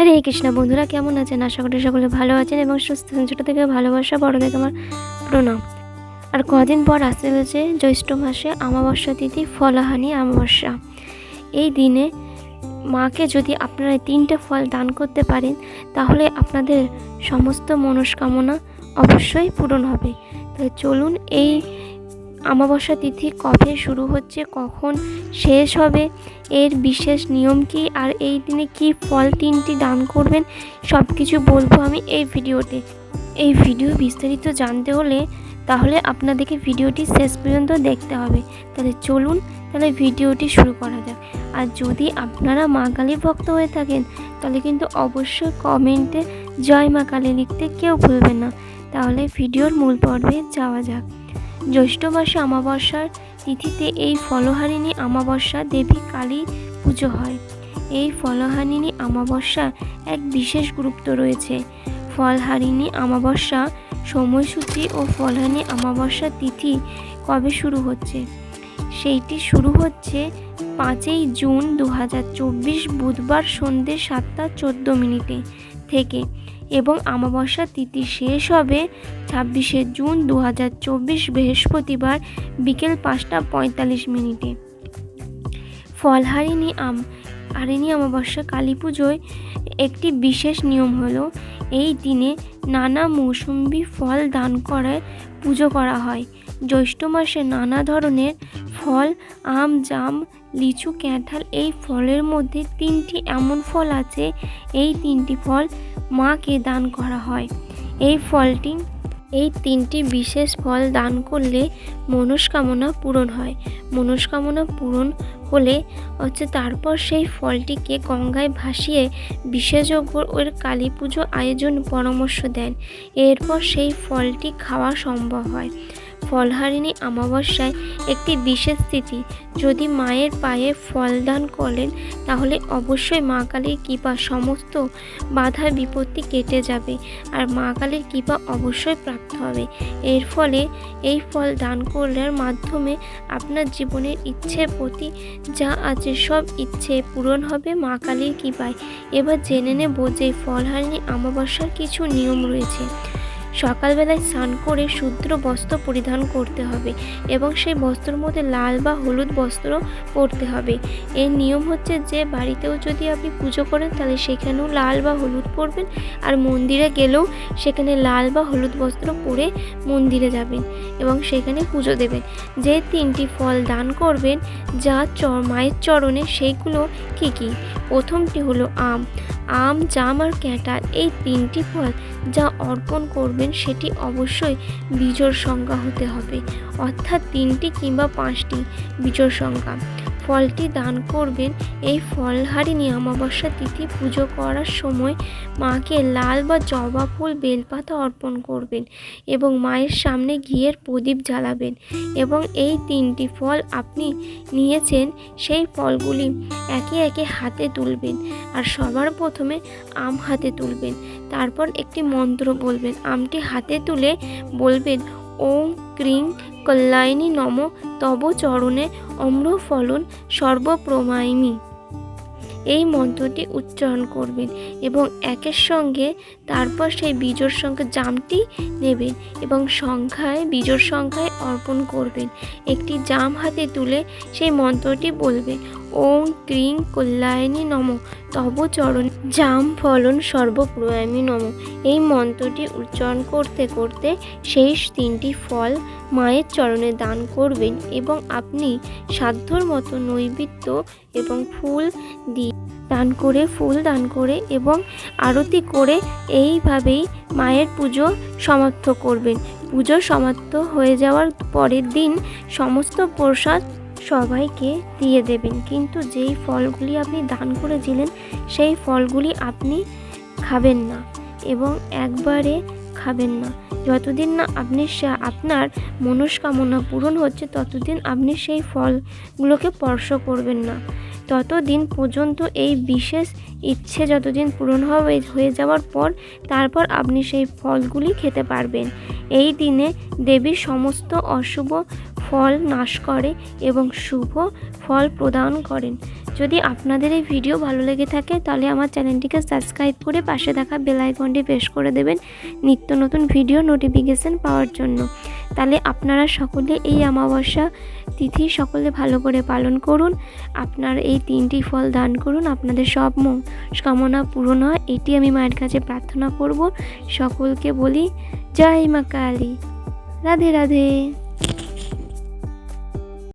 হরে কৃষ্ণ, বন্ধুরা কেমন আছেন? আশা করি সকলে ভালো আছেন এবং সুস্থ আছেন। ছোটো থেকে ভালোবাসা, বড় থেকে আমার প্রণাম। আর কদিন পর আসতে চলেছে জ্যৈষ্ঠ মাসে অমাবস্যা তিথি, ফলহানি অমাবস্যা। এই দিনে মাকে যদি আপনারা তিনটে ফল দান করতে পারেন, তাহলে আপনাদের সমস্ত মনস্কামনা অবশ্যই পূরণ হবে। তাহলে চলুন এই অমাবস্যা তিথি কবে শুরু হচ্ছে, কখন শেষ হবে, এর বিশেষ নিয়ম কি, আর এই দিনে কি ফল তিনটি দান করবেন সব কিছু বলব আমি এই ভিডিওতে। এই ভিডিও বিস্তারিত জানতে হলে তাহলে আপনাদেরকে ভিডিওটি শেষ পর্যন্ত দেখতে হবে। তাহলে চলুন, তাহলে ভিডিওটি শুরু করা যাক। আর যদি আপনারা মা কালী ভক্ত হয়ে থাকেন, তাহলে কিন্তু অবশ্যই কমেন্টে জয় মা কালী লিখতে কেউ ভুলবেন না। তাহলে ভিডিওর মূল পর্বে যাওয়া যাক। জ্যৈষ্ঠ মাসে অমাবস্যার তিথিতে এই ফলহারিণী অমাবস্যা দেবী কালী পুজো হয়। এই ফলহারিণী অমাবস্যা এক বিশেষ গুরুত্ব রয়েছে। ফলহারিণী অমাবস্যা সময়সূচি ও ফলহারিণী অমাবস্যা তিথি কবে শুরু হচ্ছে? সেইটি শুরু হচ্ছে পাঁচই জুন দু হাজার চব্বিশ বুধবার সন্ধ্যে সাতটা চোদ্দ মিনিটে থেকে। এবং অমাবস্যা তিথি শেষ হবে ছাব্বিশে জুন দু হাজার চব্বিশ বৃহস্পতিবার বিকেল পাঁচটা পঁয়তাল্লিশ মিনিটে। ফলহারিণী আম হারিণী অমাবস্যা কালী পুজোয় একটি বিশেষ নিয়ম হলো, এই দিনে নানা মৌসুম্বি ফল দান করে, পুজো করা হয়। জ্যৈষ্ঠ মাসে নানা ধরনের ফল, আম, জাম, লিচু, ক্যাঁঠাল এই ফলের মধ্যে তিনটি এমন ফল আছে, এই তিনটি ফল মাকে দান করা হয়। এই ফলটি, এই তিনটি বিশেষ ফল দান করলে মনস্কামনা পূরণ হয়। মনস্কামনা পূরণ হলে হচ্ছে তারপর সেই ফলটিকে গঙ্গায় ভাসিয়ে বিশেষজ্ঞ ওর কালী পুজো আয়োজন পরামর্শ দেন। এরপর সেই ফলটি খাওয়া সম্ভব হয়। ফলহারিণী অমাবস্যায় একটি বিশেষ তিথি। যদি মায়ের পায়ে ফল দান করেন, তাহলে অবশ্যই মা কালীর কৃপা সমস্ত বাধা বিপত্তি কেটে যাবে আর মা কালীর কৃপা অবশ্যই প্রাপ্ত হবে। এর ফলে এই ফল দান করার মাধ্যমে আপনার জীবনের ইচ্ছে প্রতি যা আছে সব ইচ্ছে পূরণ হবে মা কালীর কৃপায়। এবার জেনে নেব যে ফলহারিণী অমাবস্যার কিছু নিয়ম রয়েছে। সকালবেলায় স্নান করে শুদ্র বস্ত্র পরিধান করতে হবে এবং সেই বস্ত্রের মধ্যে লাল বা হলুদ বস্ত্র পরতে হবে। এর নিয়ম হচ্ছে যে বাড়িতেও যদি আপনি পুজো করেন তাহলে সেখানেও লাল বা হলুদ পরবেন আর মন্দিরে গেলেও সেখানে লাল বা হলুদ বস্ত্র পরে মন্দিরে যাবেন এবং সেখানে পুজো দেবেন। যে তিনটি ফল দান করবেন, যা মায়ের চরণে, সেইগুলো কী কী? প্রথমটি হলো আম। আম, জাম আর ক্যাঁটাল এই তিনটি ফল যা অর্পণ করবেন সেটি অবশ্যই বিজোড় সংখ্যা হতে হবে। অর্থাৎ তিনটি কিংবা পাঁচটি বিজোড় সংখ্যা। ফলটি দান করবেন। এই ফলহারিণী অমাবস্যা তিথি পুজো করার সময় মাকে লাল বা জবা ফুল, বেলপাতা অর্পণ করবেন এবং মায়ের সামনে ঘিয়ের প্রদীপ জ্বালাবেন এবং এই তিনটি ফল আপনি নিয়েছেন, সেই ফলগুলি একে একে হাতে তুলবেন আর সবার প্রথমে আম হাতে তুলবেন। তারপর একটি মন্ত্র বলবেন। আমটি হাতে তুলে বলবেন ওম ক্রিং কল্যাণী নম তব চরণে অম্র ফলন সর্বপ্রমাইমি এই মন্ত্রটি উচ্চারণ করবেন এবং একের সঙ্গে তারপর সেই বীজোর সঙ্গে জামটি নেবেন এবং সংখ্যায় বীজোর সংখ্যায় অর্পণ করবেন। একটি জাম হাতে তুলে সেই মন্ত্রটি বলবে ওং ক্রিং কল্যাণী নম, তব চরণ জাম ফলন সর্বপ্রয়ামী নম। এই মন্ত্রটি উচ্চারণ করতে করতে শেষ তিনটি ফল মায়ের চরণে দান করবেন এবং আপনি সাধ্যর মতো নৈবেদ্য এবং ফুল দিয়ে দান করে, ফুল দান করে এবং আরতি করে এইভাবেই মায়ের পুজো সমাপ্ত করবেন। পুজো সমাপ্ত হয়ে যাওয়ার পরের দিন সমস্ত প্রসাদ সবাইকে দিয়ে দেবেন। কিন্তু যেই ফলগুলি আপনি দান করেছিলেন, সেই ফলগুলি আপনি খাবেন না এবং একবারে খাবেন না। যতদিন না আপনি আপনার মনস্কামনা পূরণ হচ্ছে, ততদিন আপনি সেই ফলগুলোকে স্পর্শ করবেন না। ততদিন পর্যন্ত এই বিশেষ ইচ্ছে যতদিন পূরণ হবে, হয়ে যাওয়ার পর তারপর আপনি সেই ফলগুলি খেতে পারবেন। এই দিনে দেবীর সমস্ত অশুভ ফল নাশ করে এবং শুভ ফল প্রদান করেন। যদি আপনাদের এই ভিডিও ভালো লেগে থাকে, তাহলে আমার চ্যানেলটিকে সাবস্ক্রাইব করে পাশে দেখা বেল আইকনটি প্রেস করে দেবেন নিত্য নতুন ভিডিও নোটিফিকেশান পাওয়ার জন্য। তাহলে আপনারা সকলে এই অমাবস্যা তিথি সকলে ভালো করে পালন করুন। আপনার এই তিনটি ফল দান করুন। আপনাদের সব ম- কামনা পূরণ হয়। এটি আমি মায়ের কাছে প্রার্থনা করব। সকলকে বলি, জয় মা কালী। রাধে রাধে।